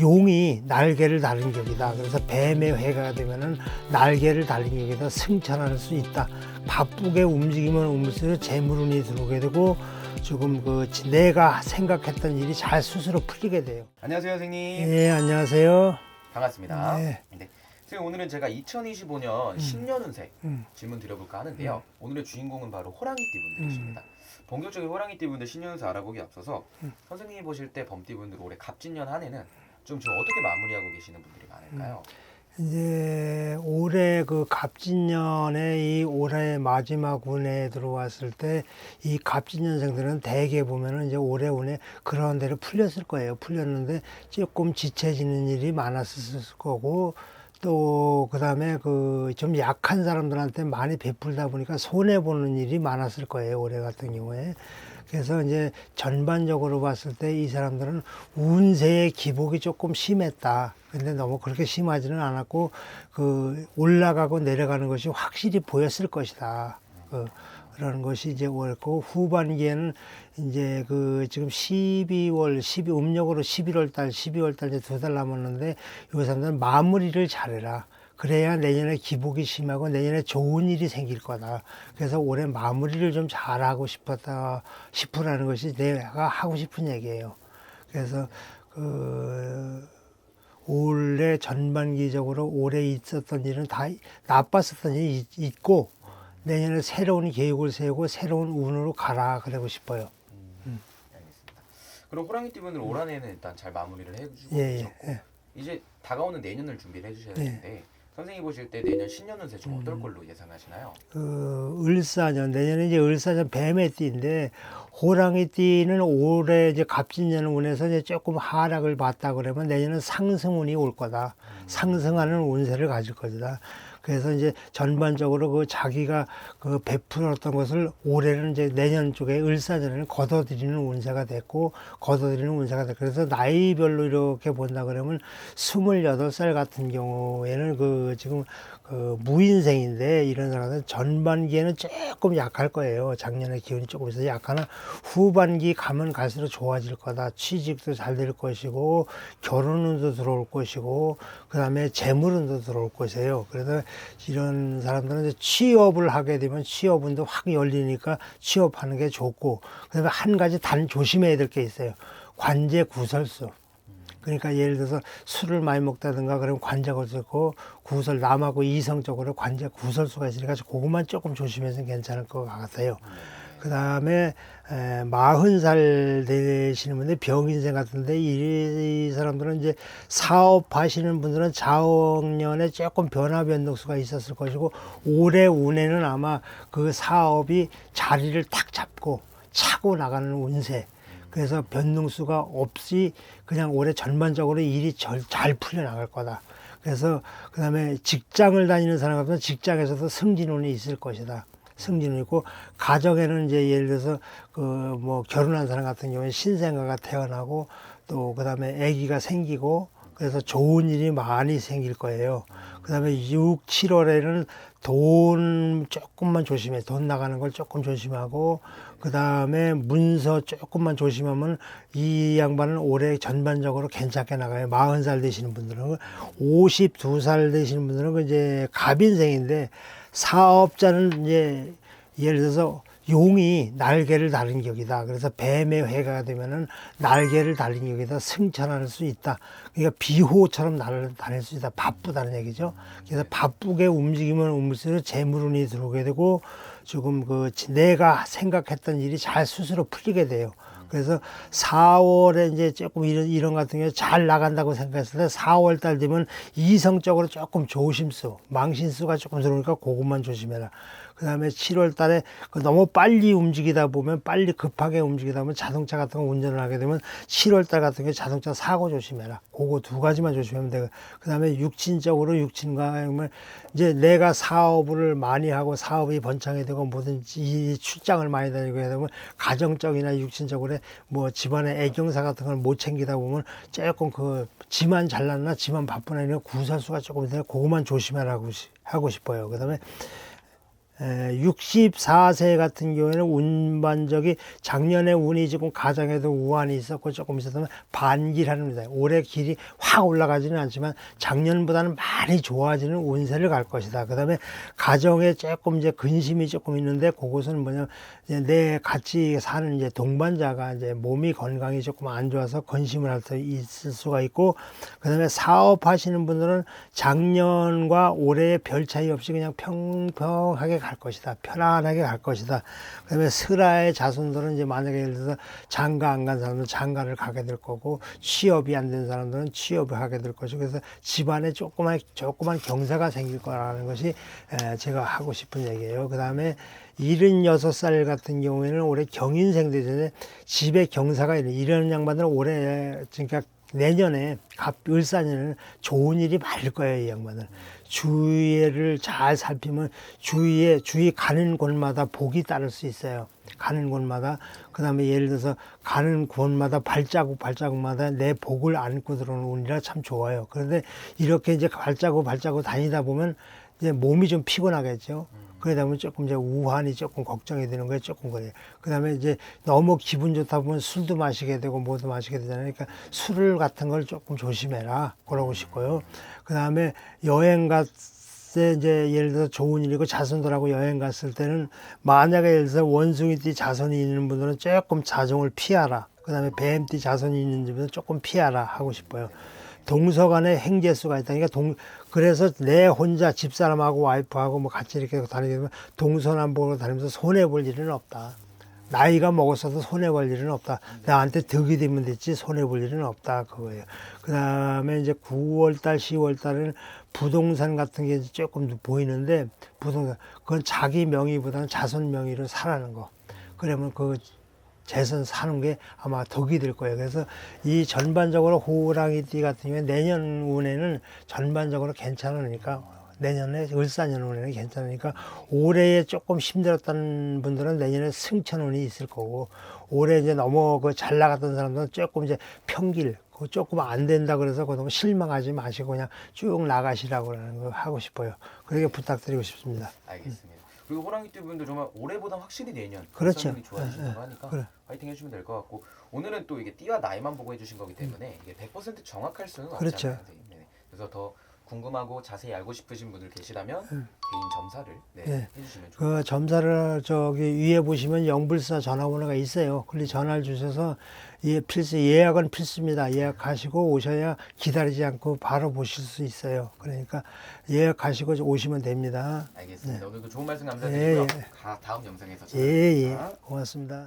용이 날개를 달린 격이다. 그래서 뱀의 회가 되면은 날개를 달린 격이다. 승천할 수 있다. 바쁘게 움직이면 움직일수록 재물운이 들어오게 되고 조금 그 내가 생각했던 일이 잘 스스로 풀리게 돼요. 안녕하세요, 선생님. 예, 안녕하세요. 반갑습니다. 네. 네. 선생님 오늘은 제가 2025년 신년운세 음. 질문 드려볼까 하는데요. 오늘의 주인공은 바로 호랑이띠 음. 분들이십니다. 본격적인 호랑이띠 분들 신년운세 알아보기 앞서서 선생님이 보실 때 범띠 분들 올해 갑진년 한 해는 좀 지금 어떻게 마무리하고 계시는 분들이 많을까요? 이제 올해 그 갑진년에 이 올해 마지막 운에 들어왔을 때 이 갑진년생들은 대개 보면은 이제 올해 운에 그런 데를 풀렸을 거예요. 풀렸는데 조금 지쳐지는 일이 많았을 거고 또 그다음에 그 좀 약한 사람들한테 많이 베풀다 보니까 손해 보는 일이 많았을 거예요. 올해 같은 경우에. 그래서 이제 전반적으로 봤을 때 이 사람들은 운세의 기복이 조금 심했다. 근데 너무 그렇게 심하지는 않았고 그 올라가고 내려가는 것이 확실히 보였을 것이다. 그 그러는 것이 이제 올고 후반기에는 이제 그 지금 12월 12 음력으로 11월 달 12월 달 이제 두 달 남았는데 이 사람들은 마무리를 잘해라. 그래야 내년에 기복이 심하고 내년에 좋은 일이 생길 거다. 그래서 올해 마무리를 좀 잘하고 싶었다 싶으라는 것이 내가 하고 싶은 얘기예요. 그래서 그 올해 전반기적으로 올해 있었던 일은 다 나빴었던 일이 있- 있고 내년에 새로운 계획을 세우고 새로운 운으로 가라 그러고 싶어요. 알겠습니다. 그럼 호랑이 띠 분들 올 한해는 일단 잘 마무리를 해주고 예, 예, 예. 이제 다가오는 내년을 준비를 해주셔야 예. 되는데 선생님이 보실 때 내년 신년운세 좀 음. 어떨 걸로 예상하시나요? 그 을사년 내년에 이제 을사년 뱀의 띠인데 호랑이 띠는 올해 이제 갑진년 운에서 이제 조금 하락을 봤다 그러면 내년은 상승운이 올 거다. 상승하는 운세를 가질 거다. 그래서 이제 전반적으로 그 자기가 그 베풀었던 것을 올해는 이제 내년 쪽에 을사년에는 걷어들이는 운세가 됐고 걷어들이는 운세가 됐고 그래서 나이별로 이렇게 본다 그러면 스물여덟 살 같은 경우에는 그 지금 그 무인생인데 이런 사람은 전반기에는 조금 약할 거예요. 작년에 기운이 조금 있어서 약하나 후반기 가면 갈수록 좋아질 거다. 취직도 잘 될 것이고 결혼운도 들어올 것이고 그 다음에 재물운도 들어올 것이에요. 그래서 이런 사람들은 취업을 하게 되면 취업운도 확 열리니까 취업하는 게 좋고 그다음에 한 가지 단 조심해야 될 게 있어요. 관제 구설수. 그러니까 예를 들어서 술을 많이 먹다든가 그러면 관제가 없고 구설 남하고 이성적으로 관제 구설수가 있으니까 그것만 조금 조심해서 괜찮을 것 같아요. 그 다음에 마흔 살 되시는 분들 병인생 같은데 이, 이 사람들은 이제 사업하시는 분들은 자원년에 조금 변화 변동수가 있었을 것이고 올해 운에는 아마 그 사업이 자리를 탁 잡고 차고 나가는 운세. 그래서 변동수가 없이 그냥 올해 전반적으로 일이 절, 잘 풀려나갈 거다. 그래서 그 다음에 직장을 다니는 사람 같으면 직장에서도 승진운이 있을 것이다. 승진운이 있고, 가정에는 이제 예를 들어서 그 뭐 결혼한 사람 같은 경우에 신생아가 태어나고 또 그 다음에 아기가 생기고 그래서 좋은 일이 많이 생길 거예요. 그 다음에 6, 7월에는 돈 조금만 조심해. 돈 나가는 걸 조금 조심하고, 그 다음에 문서 조금만 조심하면 이 양반은 올해 전반적으로 괜찮게 나가요. 40살 되시는 분들은. 52살 되시는 분들은 그 이제 갑인생인데, 사업자는 이제 예를 들어서 용이 날개를 달린 격이다. 그래서 뱀의 회가 되면은 날개를 달린 격이다. 승천할 수 있다. 그러니까 비호처럼 날을 다닐 수 있다. 바쁘다는 얘기죠. 그래서 바쁘게 움직이면 움직일수록 재물운이 들어오게 되고 조금 그 내가 생각했던 일이 잘 스스로 풀리게 돼요. 그래서 4월에 이제 조금 이런, 이런 같은 경우에 잘 나간다고 생각했을 때 4월 달 되면 이성적으로 조금 조심수, 망신수가 조금 들어오니까 그것만 조심해라. 그 다음에 7월 달에 그 너무 빨리 움직이다 보면 빨리 급하게 움직이다 보면 자동차 같은 거 운전을 하게 되면 7월 달 같은 경우에 자동차 사고 조심해라. 그거 두 가지만 조심하면 되고. 그 다음에 육친적으로 육친과 이제 내가 사업을 많이 하고 사업이 번창이 되고 뭐든지 이 출장을 많이 다니고 하다 보면 가정적이나 육친적으로 뭐 집안에 애경사 같은 걸 못 챙기다 보면 조금 그 지만 잘났나 지만 바쁘나 이런 구설수가 조금 있는데 그것만 조심하라고 시- 하고 싶어요. 그 다음에 에, 64세 같은 경우에는 운반적이 작년에 운이 조금 가정에도 우한이 있었고 조금 있었다면 반길합니다. 올해 길이 확 올라가지는 않지만 작년보다는 많이 좋아지는 운세를 갈 것이다. 그 다음에 가정에 조금 이제 근심이 조금 있는데 그것은 뭐냐 이제 내 같이 사는 이제 동반자가 이제 몸이 건강이 조금 안 좋아서 근심을 할 수 있을 수가 있고 그 다음에 사업하시는 분들은 작년과 올해의 별 차이 없이 그냥 평평하게 갈 것이다. 편안하게 갈 것이다. 그다음에 슬하의 자손들은 이제 만약에 예를 들어서 장가 안 간 사람들은 장가를 가게 될 거고 취업이 안 된 사람들은 취업을 하게 될 것이고 그래서 집안에 조그만 조그만 경사가 생길 거라는 것이 에, 제가 하고 싶은 얘기예요. 그다음에 76살 같은 경우에는 올해 경인생들인데 집에 경사가 있는 이런 양반들은 올해 그러니까 내년에 갑 을사년에는 좋은 일이 많을 거예요, 이 양반은. 주위를 잘 살피면 주위에 주위 가는 곳마다 복이 따를 수 있어요. 가는 곳마다 그 다음에 예를 들어서 가는 곳마다 발자국 발자국마다 내 복을 안고 들어오는 운이라 참 좋아요. 그런데 이렇게 이제 발자국 발자국 다니다 보면 이제 몸이 좀 피곤하겠죠. 그러다 보면 조금 이제 우환이 조금 걱정이 되는 거예요. 조금 그래요. 그 다음에 이제 너무 기분 좋다 보면 술도 마시게 되고 뭐도 마시게 되잖아요. 그러니까 술을 같은 걸 조금 조심해라. 그러고 싶고요. 그 다음에 여행 갔을 때 이제 예를 들어서 좋은 일이고 자손들하고 여행 갔을 때는 만약에 예를 들어서 원숭이띠 자손이 있는 분들은 조금 자종을 피하라. 그 다음에 뱀띠 자손이 있는 분들은 조금 피하라 하고 싶어요. 동서간에 행재수가 있다. 그러니까 동 그래서 내 혼자 집사람하고 와이프하고 뭐 같이 이렇게 다니게 되면 동서남북으로 다니면서 손해 볼 일은 없다. 나이가 먹었어도 손해 볼 일은 없다. 나한테 득이 되면 됐지 손해 볼 일은 없다 그거예요. 그 다음에 이제 9월 달, 10월달에는 부동산 같은 게 조금 보이는데 부동산 그건 자기 명의보다는 자손 명의로 사라는 거. 그러면 그 재선 사는 게 아마 덕이 될 거예요. 그래서 이 전반적으로 호랑이띠 같은 경우에 내년 운에는 전반적으로 괜찮으니까 내년에 을사년 운에는 괜찮으니까 올해에 조금 힘들었다는 분들은 내년에 승천 운이 있을 거고 올해 이제 너무 그 잘 나갔던 사람들은 조금 이제 평길 그 조금 안 된다 그래서 그 너무 실망하지 마시고 그냥 쭉 나가시라고 하는 거 하고 싶어요. 그렇게 부탁드리고 싶습니다. 알겠습니다. 그리고 호랑이 띠 분들 정말 올해보다 확실히 내년 그렇죠. 일상이 좋아지신다고 하니까 그래. 파이팅 해주시면 될 것 같고 오늘은 또 이게 띠와 나이만 보고 해주신 거기 때문에 이게 100% 정확할 수는 그렇죠. 없잖아요. 선생님. 네. 그래서 더 궁금하고 자세히 알고 싶으신 분들 계시다면 개인 점사를 네, 네. 해주시면 좋을 그 점사를 저기 위에 보시면 영불사 전화번호가 있어요. 그리 전화를 주셔서 예 필수 예약은 필수입니다. 예약하시고 오셔야 기다리지 않고 바로 보실 수 있어요. 그러니까 예약하시고 오시면 됩니다. 알겠습니다. 오늘도 좋은 말씀 감사드리고요. 네. 예, 예. 가- 다음 영상에서 예, 예. 고맙습니다.